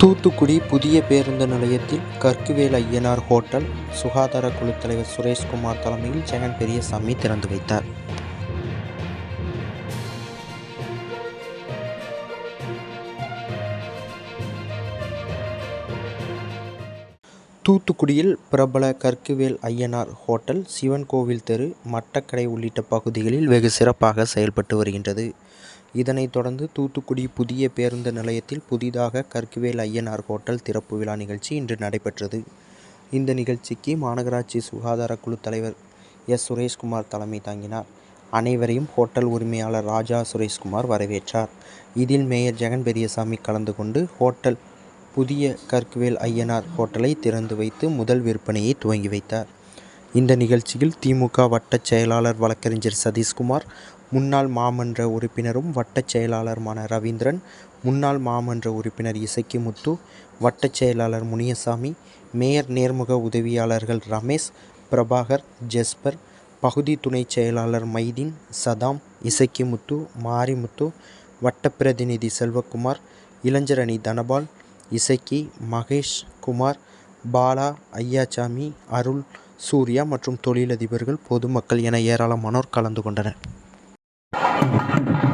தூத்துக்குடி புதிய பேருந்து நிலையத்தில் கற்குவேல் ஐயனார் ஹோட்டல் சுகாதார குழு தலைவர் சுரேஷ்குமார் தலைமையில் ஜெகன் பெரியசாமி திறந்து வைத்தார். தூத்துக்குடியில் பிரபல கற்குவேல் ஐயனார் ஹோட்டல் சிவன் கோவில் தெரு மட்டக்கடை உள்ளிட்ட பகுதிகளில் வெகு சிறப்பாக செயல்பட்டு வருகின்றது. இதனைத் தொடர்ந்து தூத்துக்குடி புதிய பேருந்து நிலையத்தில் புதிதாக கற்குவேல் ஐயனார் ஹோட்டல் திறப்பு விழா நிகழ்ச்சி இன்று நடைபெற்றது. இந்த நிகழ்ச்சிக்கு மாநகராட்சி சுகாதார குழு தலைவர் எஸ். சுரேஷ்குமார் தலைமை தாங்கினார். அனைவரையும் ஹோட்டல் உரிமையாளர் ராஜா சுரேஷ்குமார் வரவேற்றார். இதில் மேயர் ஜெகன் பெரியசாமி கலந்து கொண்டு ஹோட்டல் புதிய கற்குவேல் ஐயனார் ஹோட்டலை திறந்து வைத்து முதல் விற்பனையை துவங்கி வைத்தார். இந்த நிகழ்ச்சியில் திமுக வட்டச் செயலாளர் வழக்கறிஞர் சதீஷ்குமார் முன்னாள் மாமன்ற உறுப்பினரும் வட்டச் செயலாளருமான ரவீந்திரன் முன்னாள் மாமன்ற உறுப்பினர் இசக்கிமுத்து வட்டச் செயலாளர் முனியசாமி மேயர் நேர்முக உதவியாளர்கள் ரமேஷ் பிரபாகர் ஜெஸ்பர் பகுதி துணைச் செயலாளர் மைதீன் சதாம் இசக்கிமுத்து மாரிமுத்து வட்ட பிரதிநிதி செல்வக்குமார் இளைஞரணி தனபால் இசக்கி மகேஷ் குமார் பாலா ஐயாசாமி அருள் சூர்யா மற்றும் தொழிலதிபர்கள் பொதுமக்கள் என ஏராளமானோர் கலந்து கொண்டனர். Thank you.